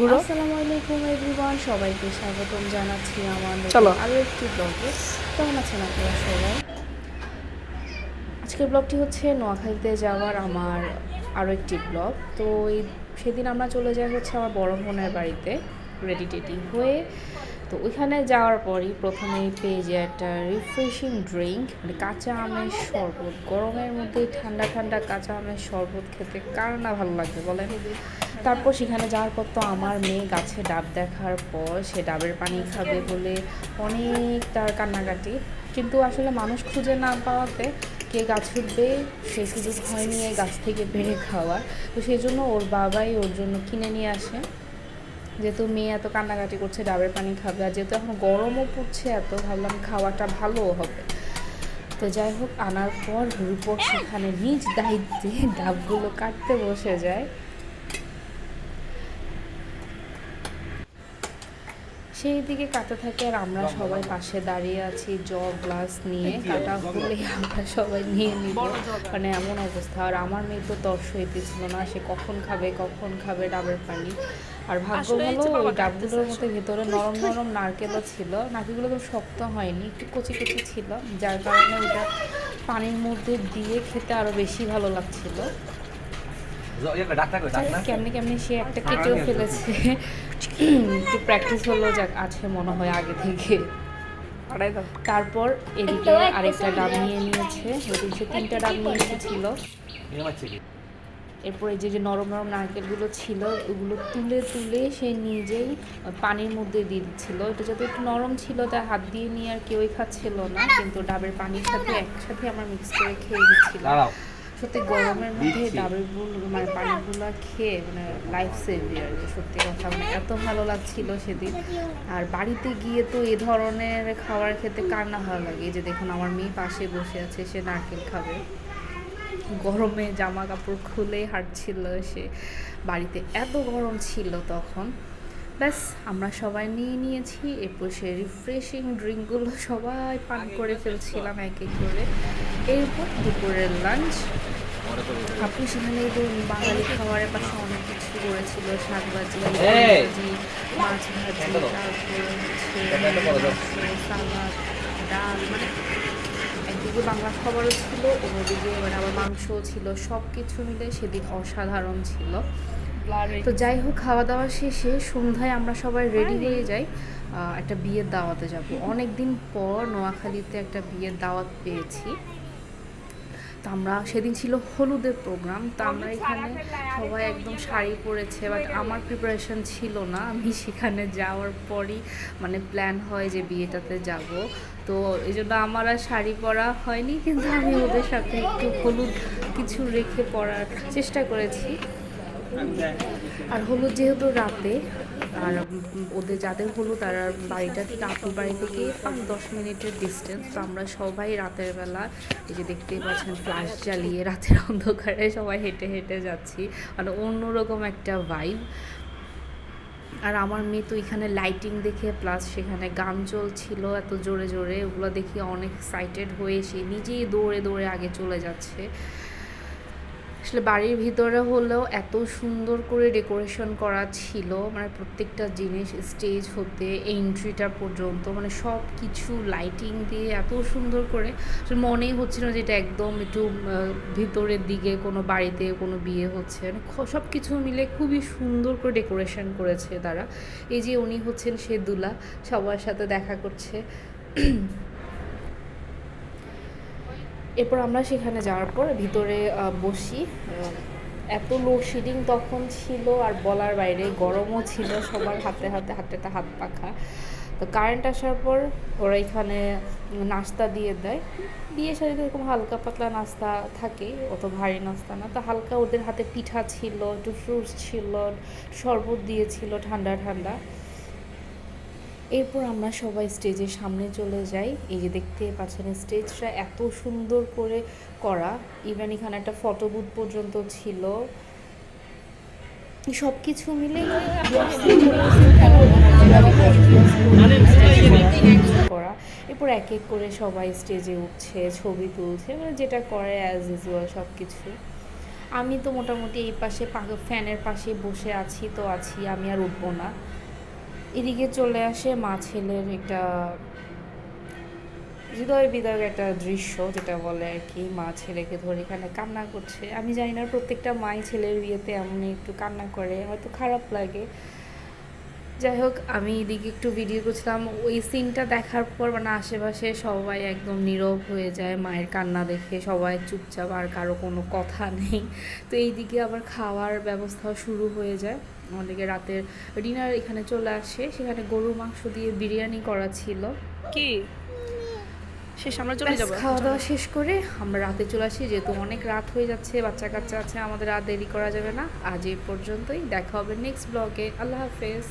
গুঁড়ো আসসালামু আলাইকুম এভরিওয়ান সবাইকে স্বাগতম জানাচ্ছি চলো। আরও একটি ব্লগে কেমন আছেন আপনারা সবাই? আজকের ব্লগটি হচ্ছে নোয়াখালীতে যাওয়ার আমার আরও একটি ব্লগ তো এই সেদিন আমরা চলে যাই হচ্ছে আমার বড় বোনের বাড়িতে রেডি টেডি হয়ে। তো ওইখানে যাওয়ার পরই প্রথমেই পেয়ে যায় একটা রিফ্রেশিং ড্রিঙ্ক মানে কাঁচা আমের শরবত। গরমের মধ্যে ঠান্ডা ঠান্ডা কাঁচা আমের শরবত খেতে কার না ভালো লাগবে বলেন? তারপর সেখানে যাওয়ার পর তো আমার মেয়ে গাছে ডাব দেখার পর সে ডাবের পানি খাবে বলে অনেক তার কান্নাকাটি। কিন্তু আসলে মানুষ খুঁজে না পাওয়াতে কে গাছ উঠবে, সে সুযোগ হয়নি এই গাছ থেকে বেড়ে খাওয়ার তো সেই জন্য ওর বাবাই ওর জন্য কিনে নিয়ে আসে। যেহেতু মেয়ে এত কান্নাকাটি করছে ডাবের পানি খাবে, আর যেহেতু এখন গরমও পড়ছে, এত ভাবলাম খাওয়াটা ভালোও হবে। তো যাই হোক, আনার পর রূপক সেখানে নিজ দায়িত্বে ডাবগুলো কাটতে বসে যায়। সেই দিকে কাটা থাকে আর আমরা সবাই পাশে দাঁড়িয়ে আছি জগ গ্লাস নিয়ে কাটা হলে আমরা সবাই নিয়ে নিব। মানে এমন অবস্থা। আর আমার মেয়ে তো তর্স হইতেছিল না সে কখন খাবে কখন খাবে ডাবের পানি। আর ভাগ্য হলো ওই ডাবগুলোর মধ্যে ভেতরে নরম নরম নারকেলও ছিল। নারকেলগুলো তো শক্ত হয়নি একটু কচি কচি ছিল। যার কারণে ওটা পানির মধ্যে দিয়ে খেতে আরও বেশি ভালো লাগছিল। কেমনি কেমনি সে একটা কেটেও ফেলেছে। একটু প্র্যাকটিস হলো যাক আছে মনে হয় আগে থেকে। তারপর এদিকে আরেকটা ডাব নিয়ে নিয়েছে সে তিনটা ডাব নিয়ে এসেছিল। এরপর এই যে যে নরম নরম নারকেলগুলো ছিল ওগুলো তুলে তুলে সে নিজেই পানির মধ্যে দিয়ে দিচ্ছিল। এটা যাতে একটু নরম ছিল তাই হাত দিয়ে নিয়ে আর কেউই খাচ্ছিল না কিন্তু ডাবের পানির সাথে একসাথে আমার মিক্স করে খেয়ে নিচ্ছিল। সত্যি গরমের মধ্যে। ডাবের গুল মানে পানিগুলো খেয়ে মানে লাইফ সেভিয়ার সত্যি কথা মানে এত ভালো লাগছিল সেদিন। আর বাড়িতে গিয়ে তো এ ধরনের খাবার খেতে কার না ভালো লাগে? এই যে দেখুন আমার মেয়ে পাশে বসে আছে সে নারকেল খাবে। গরমে জামা কাপড় খুলে হাঁটছিল সে। বাড়িতে এত গরম ছিল তখন। ব্যাস আমরা সবাই নিয়ে নিয়েছি এরপর সে রিফ্রেশিং ড্রিঙ্কগুলো সবাই পান করে ফেলছিলাম এক এক করে। এরপর দুপুরের লাঞ্চ আপু সেখানে এই বাঙালি খাবারের পাশে অনেক কিছু করেছিল শাক ভাজি মাছ ভাজি সালাদ ডাল মানে একদিকে বাংলা খাবারও ছিল অন্যদিকে মানে আবার মাংসও ছিল সব কিছু মিলে সেদিন অসাধারণ ছিল। তো যাই হোক খাওয়া দাওয়া শেষে সন্ধ্যায় আমরা সবাই রেডি হয়ে যাই আহ, একটা বিয়ের দাওয়াতে যাব। অনেক দিন পর নোয়াখালীতে একটা বিয়ের দাওয়াত পেয়েছি। আমরা সেদিন ছিল হলুদের প্রোগ্রাম তা আমরা এখানে সবাই একদম শাড়ি পরেছে বাট আমার প্রিপারেশন ছিল না। আমি সেখানে যাওয়ার পরই মানে প্ল্যান হয় যে বিয়েটাতে যাব। তো এই জন্য আমার আর শাড়ি পরা হয়নি কিন্তু আমি ওদের সাথে একটু হলুদ কিছু রেখে পরার চেষ্টা করেছি। আর হলুদ যেহেতু রাতে, আর ওদের যাদের হলো তারা বাড়িটা আপুর বাড়ি থেকে পাঁচ দশ মিনিটের ডিস্টেন্স তো আমরা সবাই রাতের বেলা এই যে দেখতেই পাচ্ছেন ফ্লাশ জ্বালিয়ে রাতের অন্ধকারে সবাই হেঁটে হেঁটে যাচ্ছি। মানে অন্যরকম একটা ভাইব আর আমার মেয়ে তো এখানে লাইটিং দেখে প্লাস সেখানে গান চলছিল এত জোরে জোরে, ওগুলো দেখে অনেক এক্সাইটেড হয়ে সে নিজেই দৌড়ে দৌড়ে আগে চলে যাচ্ছে। আসলে বাড়ির ভিতরে হলেও এত সুন্দর করে ডেকোরেশন করা ছিল মানে প্রত্যেকটা জিনিস স্টেজ হতে, এন্ট্রিটা পর্যন্ত মানে সব কিছু লাইটিং দিয়ে এত সুন্দর করে মনেই হচ্ছিল যে এটা একদম একটু ভিতরের দিকে কোনো বাড়িতে কোনো বিয়ে হচ্ছে মানে সব কিছু মিলে খুবই সুন্দর করে ডেকোরেশন করেছে তারা। এই যে উনি হচ্ছেন সে দুলা সবার সাথে দেখা করছে। এরপর আমরা সেখানে যাওয়ার পর ভিতরে বসি। এত লোডশেডিং তখন ছিল আর বলার বাইরে গরমও ছিল, সবার হাতে হাতে হাতে হাত পাখা। তো কারেন্ট আসার পর ওরা এখানে নাস্তা দিয়ে দেয়। বিয়ে শাড়িতে এরকম হালকা পাতলা নাস্তা থাকে, অত ভারী নাস্তা না। তো হালকা ওদের হাতে পিঠা ছিল, একটু ফ্রুটস ছিল শরবত দিয়েছিল ঠান্ডা ঠান্ডা। এরপর আমরা সবাই স্টেজের সামনে চলে যাই। এই যে দেখতে পাচ্ছেন স্টেজটা এত সুন্দর করে করা। ইভেন এখানে একটা ফটো বুথ পর্যন্ত ছিল। সব কিছু মিলে করা। এরপর এক এক করে সবাই স্টেজে উঠছে, ছবি তুলছে মানে যেটা করে অ্যাজ ইউজুয়াল সব কিছু আমি তো মোটামুটি এই পাশে ফ্যানের পাশে বসে আছি, তো আছি, আমি আর উঠবো না। এদিকে চলে আসে মা ছেলের একটা হৃদয় বিদয় একটা দৃশ্য, যেটা বলে আর কি, মা ছেলেকে ধরে এখানে কান্না করছে। আমি জানি না, প্রত্যেকটা মাই ছেলের বিয়েতে এমনি একটু কান্না করে, হয়তো খারাপ লাগে। যাই হোক আমি এদিকে একটু ভিডিও করছিলাম। ওই সিনটা দেখার পর মানে আশেপাশে সবাই একদম নীরব হয়ে যায় মায়ের কান্না দেখে সবাই চুপচাপ আর কারও কোনো কথা নেই। তো এইদিকে আবার খাওয়ার ব্যবস্থাও শুরু হয়ে যায়। আমাদেরকে রাতের ডিনার এখানে চলে আসে। সেখানে গরুর মাংস দিয়ে বিরিয়ানি করা ছিল। কি? শেষ আমরা চলে যাব খাওয়া দাওয়া শেষ করে আমরা রাতে চলে আসি। যেহেতু অনেক রাত হয়ে যাচ্ছে বাচ্চা কাচ্চা আছে আমাদের আর দেরি করা যাবে না। আজ এই পর্যন্তই। দেখা হবে নেক্সট ব্লগে আল্লাহ হাফেজ।